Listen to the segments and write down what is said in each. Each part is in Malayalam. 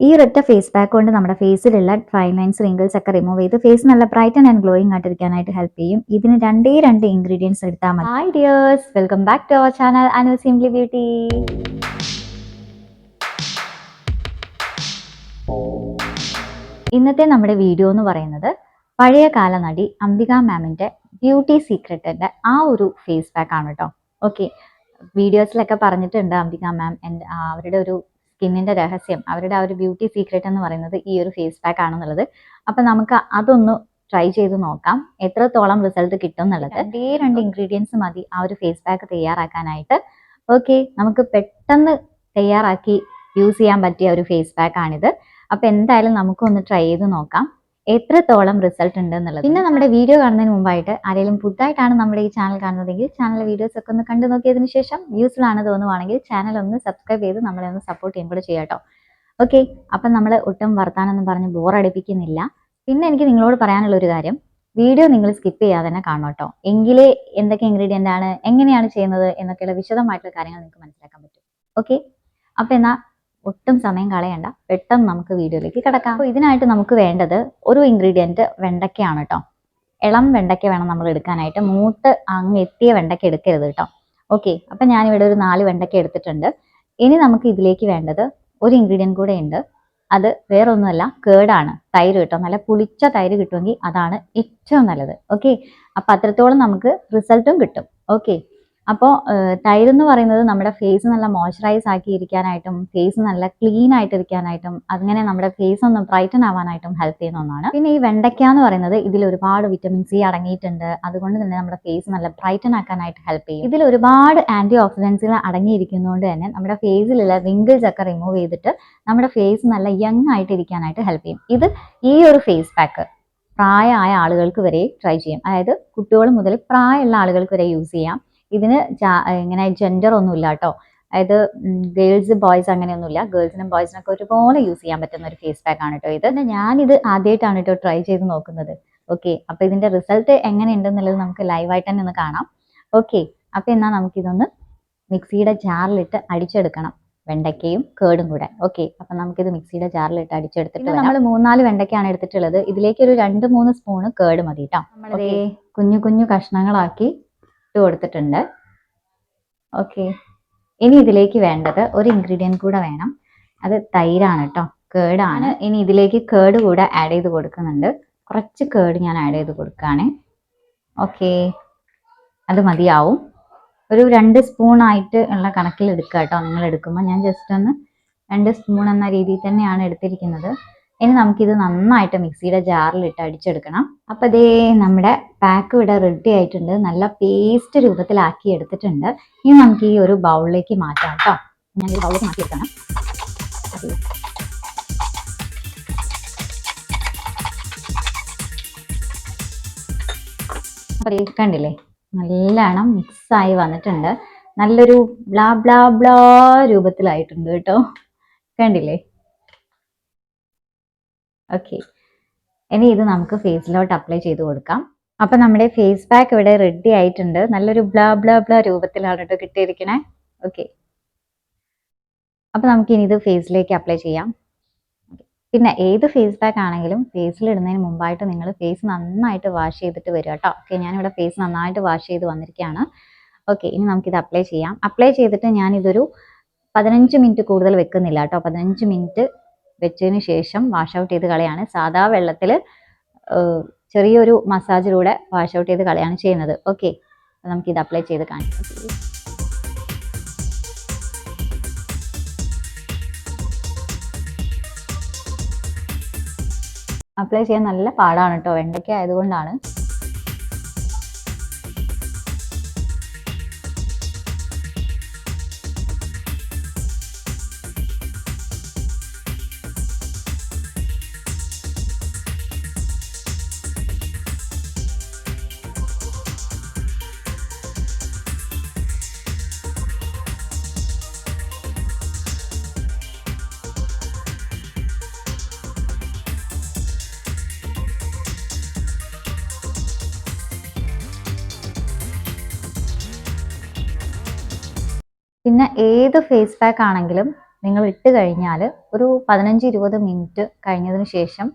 ഈ ഒരൊറ്റ ഫേസ് പാക്ക് കൊണ്ട് നമ്മുടെ ഫേസിലുള്ള ഫൈൻ ലൈൻസ് റിങ്കിൾസ് ഒക്കെ റിമൂവ് ചെയ്ത് ഫേസ് നല്ല ബ്രൈറ്റൻ ആൻഡ് ഗ്ലോയിങ് ആയിട്ടിരിക്കാനായിട്ട് ഹെൽപ്പ് ചെയ്യും. ഇതിന് രണ്ടേ രണ്ട് ഇൻഗ്രീഡിയൻസ് എടുത്താൽ മതി. Hi dears dears welcome back to our channel Anu simply beauty ഇന്നത്തെ നമ്മുടെ വീഡിയോ എന്ന് പറയുന്നത് പഴയ കാല നടി അംബിക മാമിന്റെ ബ്യൂട്ടി സീക്രട്ടിന്റെ ആ ഒരു ഫേസ് പാക്ക് ആണ് കേട്ടോ ഓക്കെ വീഡിയോസിലൊക്കെ പറഞ്ഞിട്ടുണ്ട് അംബിക മാം എന്റെ അവരുടെ ഒരു സ്കിന്നിന്റെ രഹസ്യം അവരുടെ ആ ഒരു ബ്യൂട്ടി സീക്രട്ട് എന്ന് പറയുന്നത് ഈ ഒരു ഫേസ് പാക്ക് ആണെന്നുള്ളത്. അപ്പം നമുക്ക് അതൊന്ന് ട്രൈ ചെയ്ത് നോക്കാം. എത്രത്തോളം റിസൾട്ട് കിട്ടും എന്നുള്ളത് രണ്ടേ രണ്ട് ഇൻഗ്രീഡിയൻസ് മതി ആ ഒരു ഫേസ് പാക്ക് തയ്യാറാക്കാനായിട്ട്. ഓക്കെ നമുക്ക് പെട്ടെന്ന് തയ്യാറാക്കി യൂസ് ചെയ്യാൻ പറ്റിയ ഒരു ഫേസ് പാക്ക് ആണിത്. അപ്പം എന്തായാലും നമുക്കൊന്ന് ട്രൈ ചെയ്ത് നോക്കാം. എത്രത്തോളം റിസൾട്ട് ഉണ്ട് എന്നുള്ളത്. പിന്നെ നമ്മുടെ വീഡിയോ കാണുന്നതിന് മുമ്പായിട്ട് ആരെങ്കിലും പുതുതായിട്ടാണ് നമ്മുടെ ഈ ചാനൽ കാണുന്നതെങ്കിൽ ചാനൽ വീഡിയോസ് ഒക്കെ ഒന്ന് കണ്ടു നോക്കിയതിന് ശേഷം യൂസ്ഫുൾ ആണ് തോന്നുവാണെങ്കിൽ ചാനൽ ഒന്ന് സബ്സ്ക്രൈബ് ചെയ്ത് നമ്മളെ ഒന്ന് സപ്പോർട്ട് ചെയ്യും കൂടെ ചെയ്യാട്ടോ ഓക്കെ അപ്പം നമ്മൾ ഒട്ടും വർത്താനൊന്നും പറഞ്ഞ് ബോറടിപ്പിക്കുന്നില്ല പിന്നെ എനിക്ക് നിങ്ങളോട് പറയാനുള്ള ഒരു കാര്യം. വീഡിയോ നിങ്ങൾ സ്കിപ്പ് ചെയ്യാതെ തന്നെ കാണണം കേട്ടോ എങ്കിലേ എന്തൊക്കെ ഇൻഗ്രീഡിയന്റ് ആണ് എങ്ങനെയാണ് ചെയ്യുന്നത് എന്നൊക്കെയുള്ള വിശദമായിട്ടുള്ള കാര്യങ്ങൾ നിങ്ങൾക്ക് മനസ്സിലാക്കാൻ പറ്റും. ഓക്കെ അപ്പം എന്നാൽ ഒട്ടും സമയം കളയണ്ട. പെട്ടെന്ന് നമുക്ക് വീഡിയോയിലേക്ക് കിടക്കാം. അപ്പോൾ ഇതിനായിട്ട് നമുക്ക് വേണ്ടത് ഒരു ഇൻഗ്രീഡിയന്റ് വെണ്ടയ്ക്കയാണ് കേട്ടോ ഇളം വെണ്ടയ്ക്ക വേണം നമ്മൾ എടുക്കാനായിട്ട്. മൂത്ത് അങ്ങ് എത്തിയ വെണ്ടയ്ക്ക എടുക്കരുത് കേട്ടോ ഓക്കെ അപ്പം ഞാനിവിടെ ഒരു നാല് വെണ്ടയ്ക്ക എടുത്തിട്ടുണ്ട്. ഇനി നമുക്ക് ഇതിലേക്ക് വേണ്ടത് ഒരു ഇൻഗ്രീഡിയന്റ് കൂടെ ഉണ്ട്. അത് വേറൊന്നുമല്ല കേടാണ്. തൈര് കിട്ടും. നല്ല പുളിച്ച തൈര് കിട്ടുമെങ്കിൽ അതാണ് ഏറ്റവും നല്ലത്. ഓക്കെ അപ്പം അത്രത്തോളം നമുക്ക് റിസൾട്ടും കിട്ടും. ഓക്കെ അപ്പോൾ തൈര് എന്ന് പറയുന്നത് നമ്മുടെ ഫേസ് നല്ല മോയ്സ്ചറൈസ് ആക്കി ഇരിക്കാനായിട്ടും ഫേസ് നല്ല ക്ലീൻ ആയിട്ട് ഇരിക്കാനായിട്ടും അങ്ങനെ നമ്മുടെ ഫേസ് ഒന്ന് ബ്രൈറ്റൻ ആവാനായിട്ടും ഹെൽപ്പ് ചെയ്യുന്ന ഒന്നാണ്. പിന്നെ ഈ വെണ്ടയ്ക്ക എന്ന് പറയുന്നത് ഇതിൽ ഒരുപാട് വിറ്റമിൻ സി അടങ്ങിയിട്ടുണ്ട്. അതുകൊണ്ട് തന്നെ നമ്മുടെ ഫേസ് നല്ല ബ്രൈറ്റൻ ആക്കാനായിട്ട് ഹെൽപ്പ് ചെയ്യും. ഇതിൽ ഒരുപാട് ആന്റി ഓക്സിഡൻസുകൾ അടങ്ങിയിരിക്കുന്നതുകൊണ്ട് തന്നെ നമ്മുടെ ഫേസിലുള്ള വിങ്കിൾസ് ഒക്കെ റിമൂവ് ചെയ്തിട്ട് നമ്മുടെ ഫേസ് നല്ല യങ് ആയിട്ട് ഇരിക്കാനായിട്ട് ഹെൽപ്പ് ചെയ്യും. ഇത് ഈ ഒരു ഫേസ് പാക്ക് പ്രായമായ ആളുകൾക്ക് വരെ ട്രൈ ചെയ്യാം. അതായത് കുട്ടികൾ മുതൽ പ്രായമുള്ള ആളുകൾക്ക് വരെ യൂസ് ചെയ്യാം. ഇതിന് ഇങ്ങനെ ജെൻഡർ ഒന്നുമില്ല കേട്ടോ. അതായത് ഗേൾസ് ബോയ്സ് അങ്ങനെയൊന്നുമില്ല. ഗേൾസിനും ബോയ്സിനൊക്കെ ഒരുപോലെ യൂസ് ചെയ്യാൻ പറ്റുന്ന ഒരു ഫേസ് പാക്ക് ആണ് കേട്ടോ ഇത്. ഞാനിത് ആദ്യമായിട്ടാണ് കേട്ടോ ട്രൈ ചെയ്ത് നോക്കുന്നത്. ഓക്കെ അപ്പോൾ ഇതിന്റെ റിസൾട്ട് എങ്ങനെ എങ്ങനെയുണ്ടെന്നുള്ളത് നമുക്ക് ലൈവായിട്ട് തന്നെ ഒന്ന് കാണാം. ഓക്കെ അപ്പോൾ എന്നാൽ നമുക്കിതൊന്ന് മിക്സിയുടെ ജാറിലിട്ട് അടിച്ചെടുക്കണം. വെണ്ടയ്ക്കയും കേടും കൂടെ. ഓക്കെ അപ്പം നമുക്കിത് മിക്സിയുടെ ജാറിലിട്ട് അടിച്ചെടുത്തിട്ട് നമ്മൾ മൂന്നാൽ വെണ്ടയ്ക്കാണ് എടുത്തിട്ടുള്ളത്. ഇതിലേക്ക് ഒരു രണ്ട് മൂന്ന് സ്പൂണ് കേട് മതി കേട്ടോ. നമ്മളിതേ കുഞ്ഞു കുഞ്ഞു കഷ്ണങ്ങളാക്കി ഇട്ട് കൊടുത്തിട്ടുണ്ട്. ഓക്കെ ഇനി ഇതിലേക്ക് വേണ്ടത് ഒരു ഇൻഗ്രീഡിയന്റ് കൂടെ വേണം. അത് തൈരാണ് കേട്ടോ കേടാണ്. ഇനി ഇതിലേക്ക് കേട് കൂടെ ആഡ് ചെയ്ത് കൊടുക്കുന്നുണ്ട്. കുറച്ച് കേട് ഞാൻ ആഡ് ചെയ്ത് കൊടുക്കുകയാണ്. ഓക്കെ അത് മതിയാവും. ഒരു രണ്ട് സ്പൂൺ ആയിട്ട് ഉള്ള കണക്കിൽ എടുക്കുക കേട്ടോ നിങ്ങൾ എടുക്കുമ്പോൾ ഞാൻ ജസ്റ്റ് ഒന്ന് രണ്ട് സ്പൂൺ എന്ന രീതിയിൽ തന്നെയാണ് എടുത്തിരിക്കുന്നത്. ഇനി നമുക്കിത് നന്നായിട്ട് മിക്സിയുടെ ജാറിലിട്ട് അടിച്ചെടുക്കണം. അപ്പം ഇതേ നമ്മുടെ പാക്ക് ഇവിടെ റെഡി ആയിട്ടുണ്ട്. നല്ല പേസ്റ്റ് രൂപത്തിലാക്കി എടുത്തിട്ടുണ്ട്. ഇനി നമുക്ക് ഈ ഒരു ബൗളിലേക്ക് മാറ്റാം കേട്ടോ. ഞാൻ ഈ ബൗളിലേക്ക് മാറ്റി എടുക്കണം. അപ്പം കണ്ടില്ലേ? നല്ലോണം മിക്സായി വന്നിട്ടുണ്ട്. നല്ലൊരു ബ്ലാ ബ്ലാ ബ്ലാ രൂപത്തിലായിട്ടുണ്ട് കേട്ടോ. കണ്ടില്ലേ? ഓക്കെ ഇനി ഇത് നമുക്ക് ഫേസിലോട്ട് അപ്ലൈ ചെയ്ത് കൊടുക്കാം. അപ്പം നമ്മുടെ ഫേസ് പാക്ക് ഇവിടെ റെഡി ആയിട്ടുണ്ട്. നല്ലൊരു ബ്ലാ ബ്ലാ ബ്ലാ രൂപത്തിലാണ് കേട്ടോ കിട്ടിയിരിക്കണേ. ഓക്കെ അപ്പം നമുക്ക് ഇനി ഇത് ഫേസിലേക്ക് അപ്ലൈ ചെയ്യാം. പിന്നെ ഏത് ഫേസ് പാക്ക് ആണെങ്കിലും ഫേസിൽ ഇടുന്നതിന് മുമ്പായിട്ട് നിങ്ങൾ ഫേസ് നന്നായിട്ട് വാഷ് ചെയ്തിട്ട് വരിക കേട്ടോ ഓക്കെ ഞാനിവിടെ ഫേസ് നന്നായിട്ട് വാഷ് ചെയ്ത് വന്നിരിക്കുകയാണ്. ഓക്കെ ഇനി നമുക്കിത് അപ്ലൈ ചെയ്യാം. അപ്ലൈ ചെയ്തിട്ട് ഞാനിതൊരു പതിനഞ്ച് മിനിറ്റ് കൂടുതൽ വെക്കുന്നില്ല കേട്ടോ പതിനഞ്ച് മിനിറ്റ് വെച്ചതിന് ശേഷം വാഷ് ഔട്ട് ചെയ്ത് കളയാണ്. സാധാ വെള്ളത്തിൽ ചെറിയൊരു മസാജിലൂടെ വാഷ് ഔട്ട് ചെയ്ത് കളയാണ് ചെയ്യുന്നത്. ഓക്കെ ഇത് അപ്ലൈ ചെയ്ത് കാണിക്കാം. അപ്ലൈ ചെയ്യാൻ നല്ല പാടാണ് കേട്ടോ വെണ്ടയ്ക്ക ആയതുകൊണ്ടാണ്. പിന്നെ ഏത് ഫേസ് പാക്ക് ആണെങ്കിലും നിങ്ങൾ ഇട്ട് കഴിഞ്ഞാൽ ഒരു പതിനഞ്ച് ഇരുപത് മിനിറ്റ് കഴിഞ്ഞതിന് ശേഷം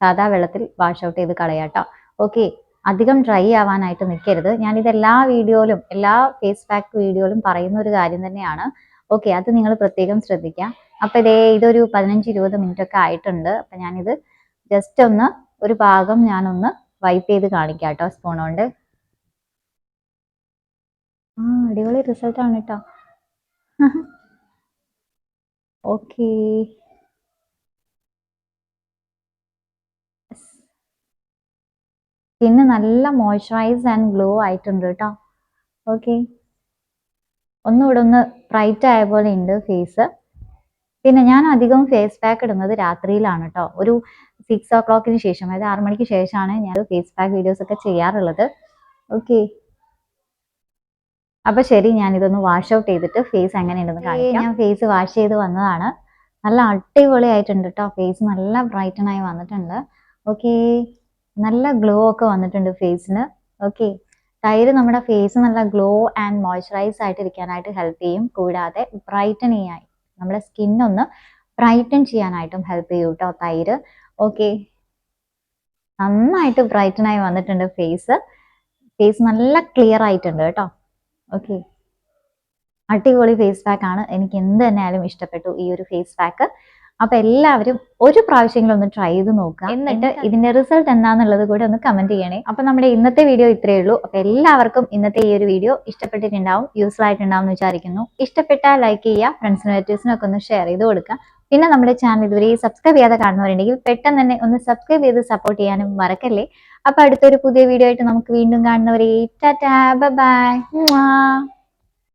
സാധാ വെള്ളത്തിൽ വാഷ് ഔട്ട് ചെയ്ത് കളയാട്ടോ. ഓക്കെ അധികം ഡ്രൈ ആവാനായിട്ട് നിൽക്കരുത്. ഞാനിത് എല്ലാ വീഡിയോയിലും എല്ലാ ഫേസ് പാക്ക് വീഡിയോയിലും പറയുന്ന ഒരു കാര്യം തന്നെയാണ്. ഓക്കെ അത് നിങ്ങൾ പ്രത്യേകം ശ്രദ്ധിക്കുക. അപ്പം ഇതേ ഇതൊരു പതിനഞ്ച് ഇരുപത് മിനിറ്റ് ഒക്കെ ആയിട്ടുണ്ട്. അപ്പം ഞാനിത് ജസ്റ്റ് ഒന്ന് ഒരു ഭാഗം ഞാനൊന്ന് വൈപ്പ് ചെയ്ത് കാണിക്കാം കേട്ടോ സ്പൂൺ കൊണ്ട്. ആ അടിപൊളി റിസൾട്ടാണ് കേട്ടോ ഓക്കേ സ്കിന്ന് നല്ല മോയ്സ്ചറൈസ് ആൻഡ് ഗ്ലോ ആയിട്ടുണ്ട് കേട്ടോ ഓക്കെ ഒന്നുകൂടെ ഒന്ന് ബ്രൈറ്റ് ആയ പോലെ ഉണ്ട് ഫേസ് പിന്നെ ഞാൻ അധികം ഫേസ് പാക്ക് ഇടുന്നത് രാത്രിയിലാണ് കേട്ടോ ഒരു സിക്സ് ഓ ക്ലോക്കിന് ശേഷം അതായത് ആറു ശേഷമാണ് ഞാൻ ഫേസ് പാക്ക് വീഡിയോസ് ഒക്കെ ചെയ്യാറുള്ളത്. ഓക്കെ അപ്പൊ ശരി ഞാൻ ഇതൊന്ന് വാഷ് ഔട്ട് ചെയ്തിട്ട് ഫേസ് എങ്ങനെയുണ്ടെന്ന് കാണിക്കാം. ഞാൻ ഫേസ് വാഷ് ചെയ്ത് വന്നതാണ്. നല്ല അടിപൊളി ആയിട്ടുണ്ട് കേട്ടോ ഫേസ് നല്ല ബ്രൈറ്റൺ ആയി വന്നിട്ടുണ്ട്. ഓക്കെ നല്ല ഗ്ലോ ഒക്കെ വന്നിട്ടുണ്ട് ഫേസിന് ഓക്കെ തൈര് നമ്മുടെ ഫേസ് നല്ല ഗ്ലോ ആൻഡ് മോയ്സ്ചറൈസ് ആയിട്ട് ഇരിക്കാനായിട്ട് ഹെൽപ്പ് ചെയ്യും. കൂടാതെ ബ്രൈറ്റൺ ചെയ്യാൻ നമ്മുടെ സ്കിന്നൊന്ന് ബ്രൈറ്റൻ ചെയ്യാനായിട്ടും ഹെൽപ്പ് ചെയ്യും കേട്ടോ തൈര്. ഓക്കെ നന്നായിട്ട് ബ്രൈറ്റൺ ആയി വന്നിട്ടുണ്ട് ഫേസ് ഫേസ് നല്ല ക്ലിയർ ആയിട്ടുണ്ട് കേട്ടോ ഓക്കെ അടിപൊളി ഫേസ് പാക്ക് ആണ്. എനിക്ക് എന്ത് തന്നെയായാലും ഇഷ്ടപ്പെട്ടു ഈ ഒരു ഫേസ് പാക്ക് അപ്പൊ എല്ലാവരും ഒരു പ്രാവശ്യമെങ്കിലും ഒന്ന് ട്രൈ ചെയ്ത് നോക്കുക. എന്നിട്ട് ഇതിന്റെ റിസൾട്ട് എന്താണെന്നുള്ളത് കൂടെ ഒന്ന് കമന്റ് ചെയ്യണേ. അപ്പൊ നമ്മുടെ ഇന്നത്തെ വീഡിയോ ഇത്രയേ ഉള്ളൂ. അപ്പൊ എല്ലാവർക്കും ഇന്നത്തെ ഈ ഒരു വീഡിയോ ഇഷ്ടപ്പെട്ടിട്ടുണ്ടാവും യൂസ്ഫുൾ ആയിട്ടുണ്ടാവും എന്ന് വിചാരിക്കുന്നു. ഇഷ്ടപ്പെട്ടാൽ ലൈക്ക് ചെയ്യുക ഫ്രണ്ട്സിനും റിലേറ്റീവ്സിനും ഒക്കെ ഒന്ന് ഷെയർ ചെയ്ത് കൊടുക്കുക. പിന്നെ നമ്മുടെ ചാനൽ ഇതുവരെ സബ്സ്ക്രൈബ് ചെയ്യാതെ കാണുന്നവരുണ്ടെങ്കിൽ പെട്ടെന്ന് തന്നെ ഒന്ന് സബ്സ്ക്രൈബ് ചെയ്ത് സപ്പോർട്ട് ചെയ്യാനും മറക്കല്ലേ. അപ്പൊ അടുത്തൊരു പുതിയ വീഡിയോ ആയിട്ട് നമുക്ക് വീണ്ടും കാണുന്നവരെ. Tata bye